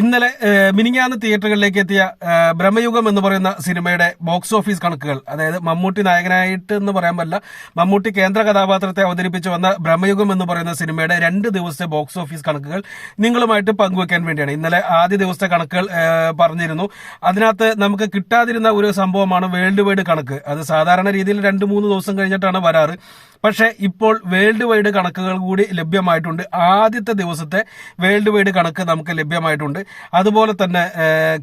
ഇന്നലെ മിനിങ്ങാന്ന് തിയേറ്ററുകളിലേക്ക് എത്തിയ ബ്രഹ്മയുഗം എന്ന് പറയുന്ന സിനിമയുടെ ബോക്സ് ഓഫീസ് കണക്കുകൾ അതായത് മമ്മൂട്ടി നായകനായിട്ട് എന്ന് പറയാൻ പറ്റില്ല മമ്മൂട്ടി കേന്ദ്ര കഥാപാത്രത്തെ അവതരിപ്പിച്ച് വന്ന ബ്രഹ്മയുഗം എന്ന് പറയുന്ന സിനിമയുടെ രണ്ട് ദിവസത്തെ ബോക്സ് ഓഫീസ് കണക്കുകൾ നിങ്ങളുമായിട്ട് പങ്കുവെക്കാൻ വേണ്ടിയാണ്. ഇന്നലെ ആദ്യ ദിവസത്തെ കണക്കുകൾ പറഞ്ഞിരുന്നു. അതിനകത്ത് നമുക്ക് കിട്ടാതിരുന്ന ഒരു സംഭവമാണ് വേൾഡ് വൈഡ് കണക്ക്. അത് സാധാരണ രീതിയിൽ രണ്ട് മൂന്ന് ദിവസം കഴിഞ്ഞിട്ടാണ് വരാറ്. പക്ഷേ ഇപ്പോൾ വേൾഡ് വൈഡ് കണക്കുകൾ കൂടി ലഭ്യമായിട്ടുണ്ട്. ആദ്യത്തെ ദിവസത്തെ വേൾഡ് വൈഡ് കണക്ക് നമുക്ക് ലഭ്യമായിട്ടുണ്ട്. അതുപോലെ തന്നെ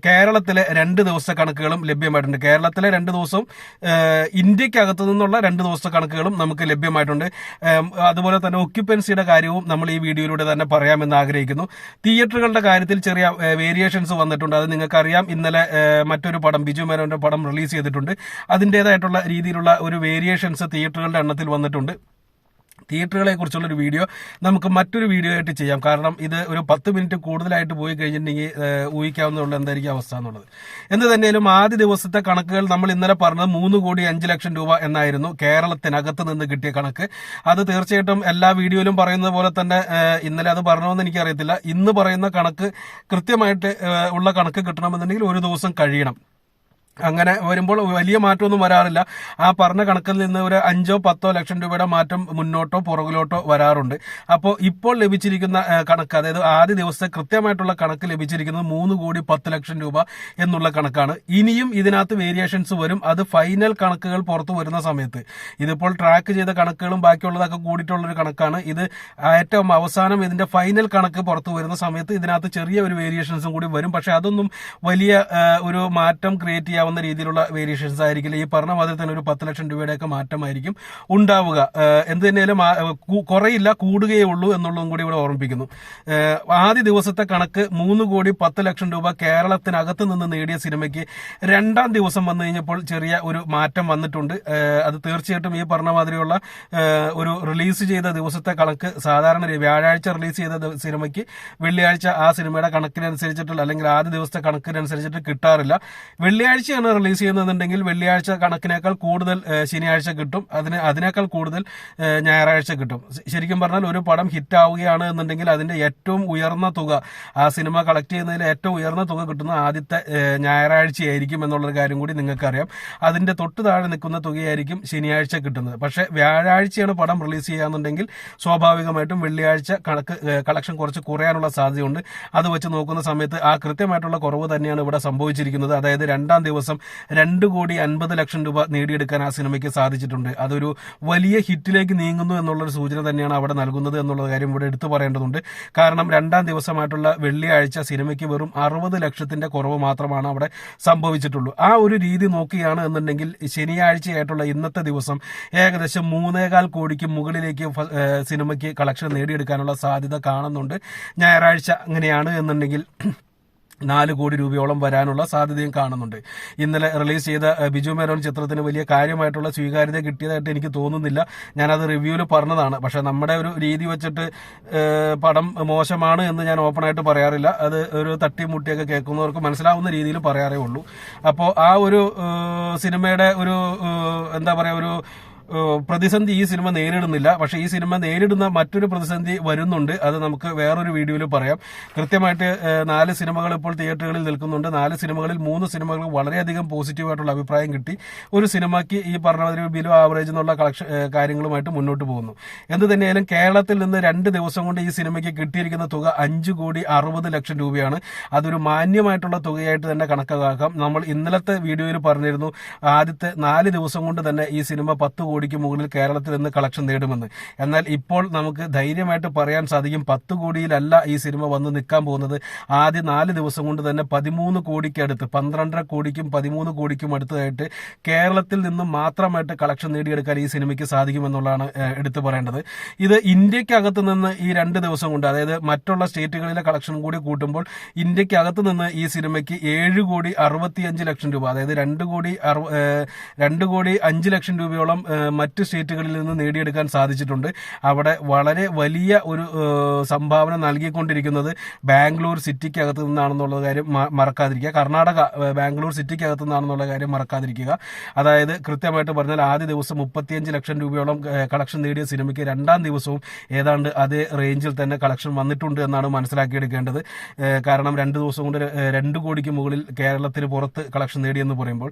കേരളത്തിലെ രണ്ട് ദിവസ കണക്കുകളും ലഭ്യമായിട്ടുണ്ട്. കേരളത്തിലെ രണ്ട് ദിവസവും ഇന്ത്യക്കകത്തു നിന്നുള്ള രണ്ട് ദിവസ കണക്കുകളും നമുക്ക് ലഭ്യമായിട്ടുണ്ട്. അതുപോലെ തന്നെ ഒക്യുപ്പൻസിയുടെ കാര്യവും നമ്മൾ ഈ വീഡിയോയിലൂടെ തന്നെ പറയാമെന്ന് ആഗ്രഹിക്കുന്നു. തിയേറ്ററുകളുടെ കാര്യത്തിൽ ചെറിയ വേരിയേഷൻസ് വന്നിട്ടുണ്ട്. അത് നിങ്ങൾക്കറിയാം. ഇന്നലെ മറ്റൊരു പടം ബിജു മേനോന്റെ പടം റിലീസ് ചെയ്തിട്ടുണ്ട്. അതിന്റെതായിട്ടുള്ള രീതിയിലുള്ള ഒരു വേരിയേഷൻസ് തിയേറ്ററുകളുടെ എണ്ണത്തിൽ വന്നിട്ടുണ്ട്. തിയേറ്ററുകളെ കുറിച്ചുള്ള ഒരു വീഡിയോ നമുക്ക് മറ്റൊരു വീഡിയോ ആയിട്ട് ചെയ്യാം. കാരണം ഇത് ഒരു പത്ത് മിനിറ്റ് കൂടുതലായിട്ട് പോയി കഴിഞ്ഞിട്ടുണ്ടെങ്കിൽ ഊഹിക്കാവുന്നതുള്ള എന്തായിരിക്കും അവസ്ഥ എന്നുള്ളത്. എന്ത് തന്നെയാലും ആദ്യ ദിവസത്തെ കണക്കുകൾ നമ്മൾ ഇന്നലെ പറഞ്ഞത് മൂന്ന് കോടി അഞ്ച് ലക്ഷം രൂപ എന്നായിരുന്നു. കേരളത്തിനകത്ത് നിന്ന് കിട്ടിയ കണക്ക്. അത് തീർച്ചയായിട്ടും എല്ലാ വീഡിയോയിലും പറയുന്നത് പോലെ തന്നെ ഇന്നലെ അത് പറഞ്ഞോന്ന് എനിക്കറിയത്തില്ല. ഇന്ന് പറയുന്ന കണക്ക് കൃത്യമായിട്ട് ഉള്ള കണക്ക് കിട്ടണമെന്നുണ്ടെങ്കിൽ ഒരു ദിവസം കഴിയണം. അങ്ങനെ വരുമ്പോൾ വലിയ മാറ്റമൊന്നും വരാറില്ല. ആ പറഞ്ഞ കണക്കിൽ നിന്ന് ഒരു അഞ്ചോ പത്തോ ലക്ഷം രൂപയുടെ മാറ്റം മുന്നോട്ടോ പുറകിലോട്ടോ വരാറുണ്ട്. അപ്പോൾ ഇപ്പോൾ ലഭിച്ചിരിക്കുന്ന കണക്ക് അതായത് ആദ്യ ദിവസത്തെ കൃത്യമായിട്ടുള്ള കണക്ക് ലഭിച്ചിരിക്കുന്നത് മൂന്ന് കോടി പത്ത് ലക്ഷം രൂപ എന്നുള്ള കണക്കാണ്. ഇനിയും ഇതിനകത്ത് വേരിയേഷൻസ് വരും. അത് ഫൈനൽ കണക്കുകൾ പുറത്തു വരുന്ന സമയത്ത്. ഇതിപ്പോൾ ട്രാക്ക് ചെയ്ത കണക്കുകളും ബാക്കിയുള്ളതൊക്കെ കൂടിയിട്ടുള്ളൊരു കണക്കാണ്. ഇത് ഏറ്റവും അവസാനം ഇതിന്റെ ഫൈനൽ കണക്ക് പുറത്തു വരുന്ന സമയത്ത് ഇതിനകത്ത് ചെറിയ ഒരു വേരിയേഷൻസും കൂടി വരും. പക്ഷെ അതൊന്നും വലിയ ഒരു മാറ്റം ക്രിയേറ്റ് ചെയ്യാവുന്ന രീതിയിലുള്ള വേരിയേഷൻസ് ആയിരിക്കില്ല. ഈ പറഞ്ഞ മാതിരി തന്നെ ഒരു പത്ത് ലക്ഷം രൂപയുടെയൊക്കെ മാറ്റമായിരിക്കും ഉണ്ടാവുക. എന്ത് തന്നെയാലും കുറയില്ല കൂടുകയേ ഉള്ളൂ എന്നുള്ളതും കൂടി ഇവിടെ ഓർമ്മിപ്പിക്കുന്നു. ആദ്യ ദിവസത്തെ കണക്ക് മൂന്ന് കോടി പത്ത് ലക്ഷം രൂപ കേരളത്തിനകത്ത് നിന്ന് നേടിയ സിനിമയ്ക്ക് രണ്ടാം ദിവസം വന്നു കഴിഞ്ഞപ്പോൾ ചെറിയ ഒരു മാറ്റം വന്നിട്ടുണ്ട്. അത് തീർച്ചയായിട്ടും ഈ പറഞ്ഞ മാതിരിയുള്ള ഒരു റിലീസ് ചെയ്ത ദിവസത്തെ കണക്ക് സാധാരണ വ്യാഴാഴ്ച റിലീസ് ചെയ്ത സിനിമയ്ക്ക് വെള്ളിയാഴ്ച ആ സിനിമയുടെ കണക്കിനനുസരിച്ചിട്ടുള്ള അല്ലെങ്കിൽ ആദ്യ ദിവസത്തെ കണക്കിനനുസരിച്ചിട്ട് കിട്ടാറില്ല. വെള്ളിയാഴ്ചയാണ് റിലീസ് ചെയ്യുന്നതെന്നുണ്ടെങ്കിൽ വെള്ളിയാഴ്ച കണക്കിനേക്കാൾ കൂടുതൽ ശനിയാഴ്ച കിട്ടും. അതിന് അതിനേക്കാൾ കൂടുതൽ ഞായറാഴ്ച കിട്ടും. ശരിക്കും പറഞ്ഞാൽ ഒരു പടം ഹിറ്റ് ആവുകയാണ് എന്നുണ്ടെങ്കിൽ അതിന്റെ ഏറ്റവും ഉയർന്ന തുക ആ സിനിമ കളക്ട് ചെയ്യുന്നതിൽ ഏറ്റവും ഉയർന്ന തുക കിട്ടുന്ന ആദ്യത്തെ ഞായറാഴ്ചയായിരിക്കും എന്നുള്ളൊരു കാര്യം കൂടി നിങ്ങൾക്കറിയാം. അതിന്റെ തൊട്ട് താഴെ നിൽക്കുന്ന തുകയായിരിക്കും ശനിയാഴ്ച കിട്ടുന്നത്. പക്ഷെ വ്യാഴാഴ്ചയാണ് പടം റിലീസ് ചെയ്യാന്നുണ്ടെങ്കിൽ സ്വാഭാവികമായിട്ടും വെള്ളിയാഴ്ച കണക്ക് കളക്ഷൻ കുറച്ച് കുറയാനുള്ള സാധ്യതയുണ്ട്. അത് വെച്ച് നോക്കുന്ന സമയത്ത് ആ കൃത്യമായിട്ടുള്ള കുറവ് തന്നെയാണ് ഇവിടെ സംഭവിച്ചിരിക്കുന്നത്. അതായത് രണ്ടാം ദിവസം രണ്ട് കോടി അൻപത് ലക്ഷം രൂപ നേടിയെടുക്കാൻ ആ സിനിമയ്ക്ക് സാധിച്ചിട്ടുണ്ട്. അതൊരു വലിയ ഹിറ്റിലേക്ക് നീങ്ങുന്നു എന്നുള്ളൊരു സൂചന തന്നെയാണ് അവിടെ നൽകുന്നത് എന്നുള്ള കാര്യം ഇവിടെ എടുത്തു പറയേണ്ടതുണ്ട്. കാരണം രണ്ടാം ദിവസമായിട്ടുള്ള വെള്ളിയാഴ്ച സിനിമയ്ക്ക് വെറും അറുപത് ലക്ഷത്തിന്റെ കുറവ് മാത്രമാണ് അവിടെ സംഭവിച്ചിട്ടുള്ളൂ. ആ ഒരു രീതി നോക്കുകയാണ് എന്നുണ്ടെങ്കിൽ ശനിയാഴ്ചയായിട്ടുള്ള ഇന്നത്തെ ദിവസം ഏകദേശം മൂന്നേകാൽ കോടിക്ക് മുകളിലേക്ക് സിനിമയ്ക്ക് കളക്ഷൻ നേടിയെടുക്കാനുള്ള സാധ്യത കാണുന്നുണ്ട്. ഞായറാഴ്ച അങ്ങനെയാണ് എന്നുണ്ടെങ്കിൽ നാല് കോടി രൂപയോളം വരാനുള്ള സാധ്യതയും കാണുന്നുണ്ട്. ഇന്നലെ റിലീസ് ചെയ്ത ബിജു മേനോൻ ചിത്രത്തിന് വലിയ കാര്യമായിട്ടുള്ള സ്വീകാര്യത കിട്ടിയതായിട്ട് എനിക്ക് തോന്നുന്നില്ല. ഞാനത് റിവ്യൂവിൽ പറഞ്ഞതാണ്. പക്ഷെ നമ്മുടെ ഒരു രീതി വെച്ചിട്ട് പടം മോശമാണ് എന്ന് ഞാൻ ഓപ്പണായിട്ട് പറയാറില്ല. അത് ഒരു തട്ടിമുട്ടിയൊക്കെ കേൾക്കുന്നവർക്ക് മനസ്സിലാവുന്ന രീതിയിൽ പറയാറേ ഉള്ളൂ. അപ്പോൾ ആ ഒരു സിനിമയുടെ ഒരു എന്താ പറയുക ഒരു പ്രതിസന്ധി ഈ സിനിമ നേരിടുന്നില്ല. പക്ഷേ ഈ സിനിമ നേരിടുന്ന മറ്റൊരു പ്രതിസന്ധി വരുന്നുണ്ട്. അത് നമുക്ക് വേറൊരു വീഡിയോയിൽ പറയാം. കൃത്യമായിട്ട് നാല് സിനിമകൾ ഇപ്പോൾ തിയേറ്ററുകളിൽ നിൽക്കുന്നുണ്ട്. നാല് സിനിമകളിൽ മൂന്ന് സിനിമകൾ വളരെയധികം പോസിറ്റീവായിട്ടുള്ള അഭിപ്രായം കിട്ടി. ഒരു സിനിമയ്ക്ക് ഈ പറഞ്ഞ ബിലോ ആവറേജ് എന്നുള്ള കളക്ഷൻ കാര്യങ്ങളുമായിട്ട് മുന്നോട്ട് പോകുന്നു. എന്ത് തന്നെയായാലും കേരളത്തിൽ നിന്ന് രണ്ട് ദിവസം കൊണ്ട് ഈ സിനിമയ്ക്ക് കിട്ടിയിരിക്കുന്ന തുക അഞ്ച് കോടി അറുപത് ലക്ഷം രൂപയാണ്. അതൊരു മാന്യമായിട്ടുള്ള തുകയായിട്ട് തന്നെ കണക്കാക്കാം. നമ്മൾ ഇന്നലത്തെ വീഡിയോയിൽ പറഞ്ഞിരുന്നു ആദ്യത്തെ നാല് ദിവസം കൊണ്ട് തന്നെ ഈ സിനിമ പത്ത് കോടിക്ക് മുകളിൽ കേരളത്തിൽ നിന്ന് കളക്ഷൻ നേടുമെന്ന്. എന്നാൽ ഇപ്പോൾ നമുക്ക് ധൈര്യമായിട്ട് പറയാൻ സാധിക്കും പത്ത് കോടിയിലല്ല ഈ സിനിമ വന്ന് നിൽക്കാൻ പോകുന്നത്. ആദ്യ നാല് ദിവസം കൊണ്ട് തന്നെ പതിമൂന്ന് കോടിക്ക് അടുത്ത് പന്ത്രണ്ടര കോടിക്കും പതിമൂന്ന് കോടിക്കും അടുത്തതായിട്ട് കേരളത്തിൽ നിന്ന് മാത്രമായിട്ട് കളക്ഷൻ നേടിയെടുക്കാൻ ഈ സിനിമയ്ക്ക് സാധിക്കുമെന്നുള്ളതാണ് എടുത്തു പറയേണ്ടത്. ഇത് ഇന്ത്യക്കകത്ത് നിന്ന് ഈ രണ്ട് ദിവസം കൊണ്ട് അതായത് മറ്റുള്ള സ്റ്റേറ്റുകളിലെ കളക്ഷൻ കൂടി കൂട്ടുമ്പോൾ ഇന്ത്യക്കകത്ത് നിന്ന് ഈ സിനിമയ്ക്ക് ഏഴ് കോടി അറുപത്തിയഞ്ച് ലക്ഷം രൂപ അതായത് രണ്ട് കോടി രണ്ട് കോടി അഞ്ച് ലക്ഷം രൂപയോളം മറ്റ് സ്റ്റേറ്റുകളിൽ നിന്ന് നേടിയെടുക്കാൻ സാധിച്ചിട്ടുണ്ട്. അവിടെ വളരെ വലിയ ഒരു സംഭാവന നൽകിക്കൊണ്ടിരിക്കുന്നത് ബാംഗ്ലൂർ സിറ്റിക്കകത്ത് നിന്നാണെന്നുള്ള കാര്യം മറക്കാതിരിക്കുക. കർണാടക ബാംഗ്ലൂർ സിറ്റിക്കകത്ത് നിന്നാണെന്നുള്ള കാര്യം മറക്കാതിരിക്കുക. അതായത് കൃത്യമായിട്ട് പറഞ്ഞാൽ ആദ്യ ദിവസം മുപ്പത്തിയഞ്ച് ലക്ഷം രൂപയോളം കളക്ഷൻ നേടിയ സിനിമയ്ക്ക് രണ്ടാം ദിവസവും ഏതാണ്ട് അതേ റേഞ്ചിൽ തന്നെ കളക്ഷൻ വന്നിട്ടുണ്ട് എന്നാണ് മനസ്സിലാക്കിയെടുക്കേണ്ടത്. കാരണം രണ്ട് ദിവസം കൊണ്ട് രണ്ട് കോടിക്ക് മുകളിൽ കേരളത്തിന് പുറത്ത് കളക്ഷൻ നേടിയെന്ന് പറയുമ്പോൾ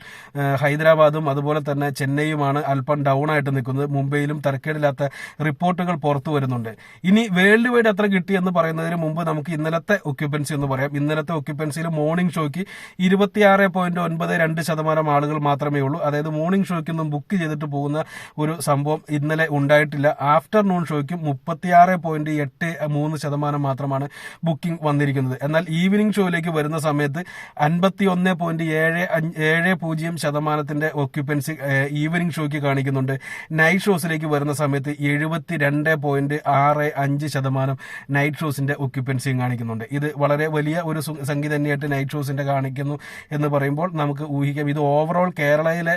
ഹൈദരാബാദും അതുപോലെ തന്നെ ചെന്നൈയുമാണ് അല്പം ഡൗൺ ആയിട്ട് നിൽക്കുന്നത് മുംബൈയിലും തരക്കേടില്ലാത്ത റിപ്പോർട്ടുകൾ പുറത്തു വരുന്നുണ്ട്. ഇനി വേൾഡ് വൈഡ് എത്ര കിട്ടി എന്ന് പറയുന്നതിന് മുമ്പ് നമുക്ക് ഇന്നലത്തെ ഒക്യുപ്പൻസി എന്ന് പറയാം. ഇന്നലത്തെ ഒക്യുപ്പൻസിയിൽ മോർണിംഗ് ഷോയ്ക്ക് ഇരുപത്തിയാറ് പോയിന്റ് ഒൻപത് രണ്ട് ശതമാനം ആളുകൾ മാത്രമേ ഉള്ളൂ. അതായത് മോർണിംഗ് ഷോയ്ക്കൊന്നും ബുക്ക് ചെയ്തിട്ട് പോകുന്ന ഒരു സംഭവം ഇന്നലെ ഉണ്ടായിട്ടില്ല. ആഫ്റ്റർനൂൺ ഷോയ്ക്കും മുപ്പത്തിയാറ് പോയിന്റ് എട്ട് മൂന്ന് ശതമാനം മാത്രമാണ് ബുക്കിംഗ് വന്നിരിക്കുന്നത്. എന്നാൽ ഈവനിങ് ഷോയിലേക്ക് വരുന്ന സമയത്ത് അൻപത്തി ഒന്ന് പോയിന്റ് ഏഴ് ഏഴ് പൂജ്യം ശതമാനത്തിന്റെ ഒക്യുപ്പൻസി ഈവനിങ് ഷോയ്ക്ക് കാണിക്കുന്നുണ്ട്. നൈറ്റ് ഷോസിലേക്ക് വരുന്ന സമയത്ത് എഴുപത്തി രണ്ട് പോയിന്റ് ആറ് അഞ്ച് ശതമാനം നൈറ്റ് ഷോസിന്റെ ഒക്യുപ്പൻസിയും കാണിക്കുന്നുണ്ട്. ഇത് വളരെ വലിയ ഒരു സംഖ്യ തന്നെയായിട്ട് നൈറ്റ് ഷോസിന്റെ കാണിക്കുന്നു എന്ന് പറയുമ്പോൾ നമുക്ക് ഊഹിക്കാം. ഇത് ഓവറോൾ കേരളയിലെ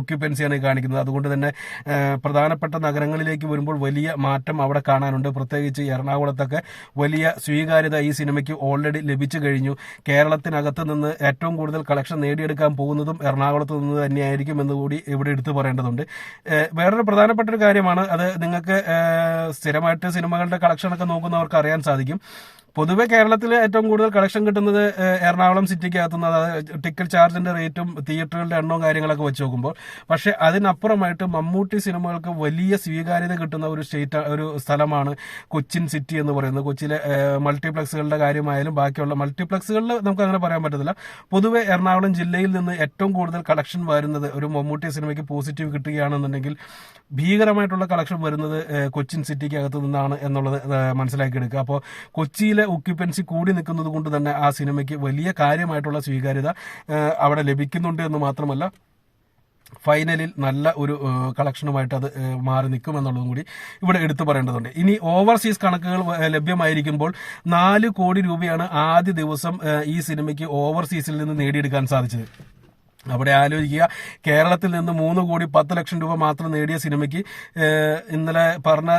ഒക്യുപ്പൻസിയാണ് കാണിക്കുന്നത്. അതുകൊണ്ട് തന്നെ പ്രധാനപ്പെട്ട നഗരങ്ങളിലേക്ക് വരുമ്പോൾ വലിയ മാറ്റം അവിടെ കാണാനുണ്ട്. പ്രത്യേകിച്ച് എറണാകുളത്തൊക്കെ വലിയ സ്വീകാര്യത ഈ സിനിമയ്ക്ക് ഓൾറെഡി ലഭിച്ചു കഴിഞ്ഞു. കേരളത്തിനകത്ത് നിന്ന് ഏറ്റവും കൂടുതൽ കളക്ഷൻ നേടിയെടുക്കാൻ പോകുന്നതും എറണാകുളത്ത് നിന്ന് തന്നെയായിരിക്കും എന്ന് കൂടി ഇവിടെ എടുത്തു പറയേണ്ടതുണ്ട്. വേറൊരു പ്രധാനപ്പെട്ട ഒരു കാര്യമാണ്. അത് നിങ്ങൾക്ക് സ്ഥിരമായിട്ട് സിനിമകളുടെ കളക്ഷനൊക്കെ നോക്കുന്നവർക്ക് അറിയാൻ സാധിക്കും. പൊതുവെ കേരളത്തിൽ ഏറ്റവും കൂടുതൽ കളക്ഷൻ കിട്ടുന്നത് എറണാകുളം സിറ്റിക്കകത്തുനിന്ന് അതായത് ടിക്കറ്റ് ചാർജിന്റെ റേറ്റും തിയേറ്ററുകളുടെ എണ്ണവും കാര്യങ്ങളൊക്കെ വെച്ച് നോക്കുമ്പോൾ. പക്ഷെ അതിനപ്പുറമായിട്ട് മമ്മൂട്ടി സിനിമകൾക്ക് വലിയ സ്വീകാര്യത കിട്ടുന്ന ഒരു സ്റ്റേറ്റ് ഒരു സ്ഥലമാണ് കൊച്ചിൻ സിറ്റി എന്ന് പറയുന്നത്. കൊച്ചിയിലെ മൾട്ടിപ്ലക്സുകളുടെ കാര്യമായാലും ബാക്കിയുള്ള മൾട്ടിപ്ലക്സുകളിൽ നമുക്ക് അങ്ങനെ പറയാൻ പറ്റത്തില്ല. പൊതുവെ എറണാകുളം ജില്ലയിൽ നിന്ന് ഏറ്റവും കൂടുതൽ കളക്ഷൻ വരുന്നത് ഒരു മമ്മൂട്ടി സിനിമയ്ക്ക് പോസിറ്റീവ് കിട്ടുകയാണെന്നുണ്ടെങ്കിൽ ഭീകരമായിട്ടുള്ള കളക്ഷൻ വരുന്നത് കൊച്ചിൻ സിറ്റിക്കകത്ത് നിന്നാണ് എന്നുള്ളത് മനസ്സിലാക്കിയെടുക്കുക. അപ്പോൾ കൊച്ചിയിലെ ഒക്യുപ്പൻസി കൂടി നിൽക്കുന്നത് കൊണ്ട് തന്നെ ആ സിനിമയ്ക്ക് വലിയ കാര്യമായിട്ടുള്ള സ്വീകാര്യത അവിടെ ലഭിക്കുന്നുണ്ട് എന്ന് മാത്രമല്ല ഫൈനലിൽ നല്ല ഒരു കളക്ഷനുമായിട്ട് അത് മാറി നിൽക്കും എന്നുള്ളതും കൂടി ഇവിടെ എടുത്തു പറയേണ്ടതുണ്ട്. ഇനി ഓവർസീസ് കണക്കുകൾ ലഭ്യമായിരിക്കുമ്പോൾ നാല് കോടി രൂപയാണ് ആദ്യ ദിവസം ഈ സിനിമയ്ക്ക് ഓവർസീസിൽ നിന്ന് നേടിയെടുക്കാൻ സാധിച്ചത്. അവിടെ ആലോചിക്കുക. കേരളത്തിൽ നിന്ന് മൂന്ന് കോടി പത്ത് ലക്ഷം രൂപ മാത്രം നേടിയ സിനിമയ്ക്ക് ഇന്നലെ പറഞ്ഞ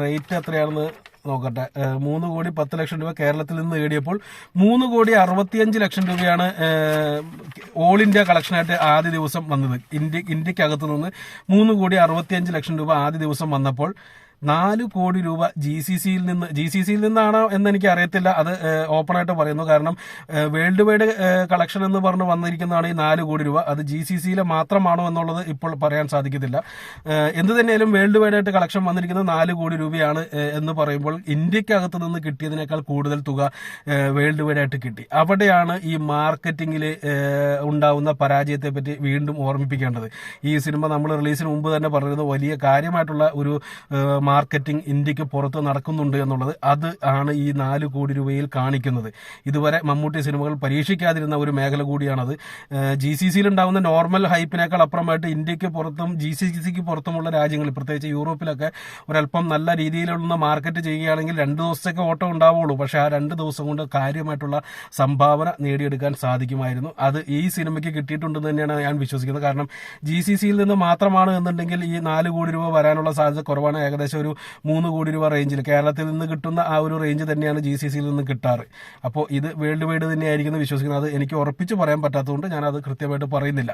റേറ്റ് എത്രയാണെന്ന് നോക്കട്ടെ. മൂന്ന് കോടി പത്ത് ലക്ഷം രൂപ കേരളത്തിൽ നിന്ന് നേടിയപ്പോൾ മൂന്ന് കോടി അറുപത്തിയഞ്ച് ലക്ഷം രൂപയാണ് ഓൾ ഇന്ത്യ കളക്ഷനായിട്ട് ആദ്യ ദിവസം വന്നത്. ഇന്ത്യ ഇന്ത്യക്കകത്ത് നിന്ന് മൂന്ന് കോടി അറുപത്തിയഞ്ച് ലക്ഷം രൂപ ആദ്യ ദിവസം വന്നപ്പോൾ നാല് കോടി രൂപ ജി സി സിയിൽ നിന്ന് ജി സി സിയിൽ നിന്നാണോ എന്ന് എനിക്ക് അറിയത്തില്ല അത് ഓപ്പൺ ആയിട്ട് പറയുന്നു. കാരണം വേൾഡ് വൈഡ് കളക്ഷൻ എന്ന് പറഞ്ഞ് വന്നിരിക്കുന്നതാണ് ഈ നാല് കോടി രൂപ. അത് ജി സി സിയിലെ മാത്രമാണോ എന്നുള്ളത് ഇപ്പോൾ പറയാൻ സാധിക്കത്തില്ല. എന്ത് തന്നെയാലും വേൾഡ് വൈഡ് ആയിട്ട് കളക്ഷൻ വന്നിരിക്കുന്നത് നാല് കോടി രൂപയാണ് എന്ന് പറയുമ്പോൾ ഇന്ത്യക്കകത്ത് നിന്ന് കിട്ടിയതിനേക്കാൾ കൂടുതൽ തുക വേൾഡ് വൈഡ് ആയിട്ട് കിട്ടി. അവിടെയാണ് ഈ മാർക്കറ്റിംഗിൽ ഉണ്ടാവുന്ന പരാജയത്തെ പറ്റി വീണ്ടും ഓർമ്മിപ്പിക്കേണ്ടത്. ഈ സിനിമ നമ്മൾ റിലീസിന് മുമ്പ് തന്നെ പറഞ്ഞത് വലിയ കാര്യമായിട്ടുള്ള ഒരു മാർക്കറ്റിംഗ് ഇന്ത്യയ്ക്ക് പുറത്ത് നടക്കുന്നുണ്ട് എന്നുള്ളത് അത് ആണ് ഈ നാല് കോടി രൂപയിൽ കാണിക്കുന്നത്. ഇതുവരെ മമ്മൂട്ടി സിനിമകൾ പരീക്ഷിക്കാതിരുന്ന ഒരു മേഖല കൂടിയാണത്. ജി സി സിയിൽ ഉണ്ടാകുന്ന നോർമൽ ഹൈപ്പിനേക്കാൾ അപ്പുറമായിട്ട് ഇന്ത്യയ്ക്ക് പുറത്തും ജി സി സിക്ക് പുറത്തുമുള്ള രാജ്യങ്ങളിൽ പ്രത്യേകിച്ച് യൂറോപ്പിലൊക്കെ ഒരല്പം നല്ല രീതിയിലുള്ള മാർക്കറ്റ് ചെയ്യുകയാണെങ്കിൽ രണ്ട് ദിവസത്തേക്ക് ഓട്ടം ഉണ്ടാവുള്ളൂ. പക്ഷെ ആ രണ്ട് ദിവസം കൊണ്ട് കാര്യമായിട്ടുള്ള സംഭാവന നേടിയെടുക്കാൻ സാധിക്കുമായിരുന്നു. അത് ഈ സിനിമയ്ക്ക് കിട്ടിയിട്ടുണ്ടെന്ന് തന്നെയാണ് ഞാൻ വിശ്വസിക്കുന്നത്. കാരണം ജി സി സിയിൽ നിന്ന് മാത്രമാണ് എന്നുണ്ടെങ്കിൽ ഈ നാല് കോടി രൂപ വരാനുള്ള സാധ്യത കുറവാണ്. ഏകദേശം ഒരു മൂന്ന് കോടി രൂപ റേഞ്ചിൽ കേരളത്തിൽ നിന്ന് കിട്ടുന്ന ആ ഒരു റേഞ്ച് തന്നെയാണ് ജി സി സിയിൽ നിന്ന് കിട്ടാറ്. അപ്പോൾ ഇത് വേൾഡ് വൈഡ് തന്നെയായിരിക്കും വിശ്വസിക്കുന്നത്. അത് എനിക്ക് ഉറപ്പിച്ച് പറയാൻ പറ്റാത്തതുകൊണ്ട് ഞാനത് കൃത്യമായിട്ട് പറയുന്നില്ല.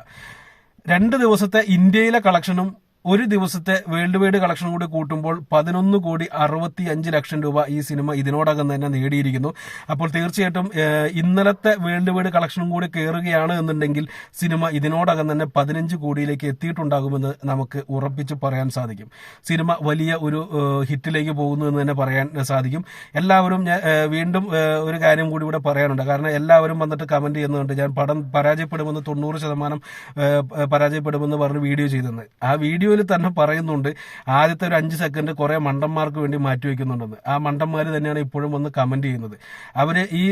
രണ്ട് ദിവസത്തെ ഇന്ത്യയിലെ കളക്ഷനും ഒരു ദിവസത്തെ വേൾഡ് വൈഡ് കളക്ഷൻ കൂടി കൂട്ടുമ്പോൾ പതിനൊന്ന് കോടി അറുപത്തി അഞ്ച് ലക്ഷം രൂപ ഈ സിനിമ ഇതിനോടകം തന്നെ നേടിയിരിക്കുന്നു. അപ്പോൾ തീർച്ചയായിട്ടും ഇന്നലത്തെ വേൾഡ് വൈഡ് കളക്ഷനും കൂടി കയറുകയാണ് എന്നുണ്ടെങ്കിൽ സിനിമ ഇതിനോടകം തന്നെ പതിനഞ്ച് കോടിയിലേക്ക് എത്തിയിട്ടുണ്ടാകുമെന്ന് നമുക്ക് ഉറപ്പിച്ച് പറയാൻ സാധിക്കും. സിനിമ വലിയ ഒരു ഹിറ്റിലേക്ക് പോകുന്നു എന്ന് തന്നെ പറയാൻ സാധിക്കും. എല്ലാവരും ഞാൻ വീണ്ടും ഒരു കാര്യം കൂടി ഇവിടെ പറയാനുണ്ട്. കാരണം എല്ലാവരും വന്നിട്ട് കമന്റ് ചെയ്യുന്നുണ്ട് ഞാൻ പടം പരാജയപ്പെടുമെന്ന് തൊണ്ണൂറ് ശതമാനം പരാജയപ്പെടുമെന്ന് പറഞ്ഞ് വീഡിയോ ചെയ്തെന്ന് ആ വീഡിയോയിൽ തന്നെ പറയുന്നുണ്ട്. ആദ്യത്തെ ഒരു അഞ്ച് സെക്കൻഡ് കുറെ മണ്ടന്മാർക്ക് വേണ്ടി മാറ്റിവെക്കുന്നുണ്ടെന്ന് ആ മണ്ടന്മാർ തന്നെയാണ് ഇപ്പോഴും വന്ന് കമന്റ് ചെയ്യുന്നത്. അവർ ഈ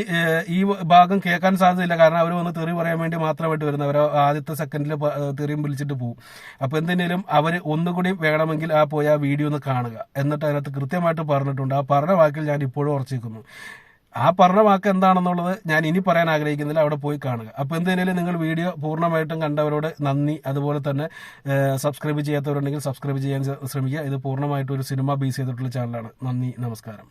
ഈ ഭാഗം കേൾക്കാൻ സാധ്യതയില്ല. കാരണം അവർ വന്ന് തെറി പറയാൻ വേണ്ടി മാത്രമായിട്ട് വരുന്നത് അവർ ആദ്യത്തെ സെക്കൻഡിൽ തെറിയും വിളിച്ചിട്ട് പോകും അപ്പൊ എന്തിനേലും അവർ ഒന്നുകൂടി വേണമെങ്കിൽ ആ പോയി ആ വീഡിയോ ഒന്ന് കാണുക. എന്നിട്ട് അതിനകത്ത് കൃത്യമായിട്ട് പറഞ്ഞിട്ടുണ്ട്. ആ പറഞ്ഞ വാക്കിൽ ഞാൻ ഇപ്പോഴും ഉറച്ചിരിക്കുന്നു ആ പറഞ്ഞ വാക്ക് എന്താണെന്നുള്ളത് ഞാൻ ഇനി പറയാൻ ആഗ്രഹിക്കുന്നില്ല. അവിടെ പോയി കാണുക. അപ്പോൾ എന്തായാലും നിങ്ങൾ വീഡിയോ പൂർണമായിട്ടും കണ്ടവരോട് നന്ദി. അതുപോലെ തന്നെ സബ്സ്ക്രൈബ് ചെയ്യാത്തവരുണ്ടെങ്കിൽ സബ്സ്ക്രൈബ് ചെയ്യാൻ ശ്രമിക്കുക. ഇത് പൂർണമായിട്ടും ഒരു സിനിമ ബേസ് ചെയ്തിട്ടുള്ള ചാനലാണ്. നന്ദി നമസ്കാരം.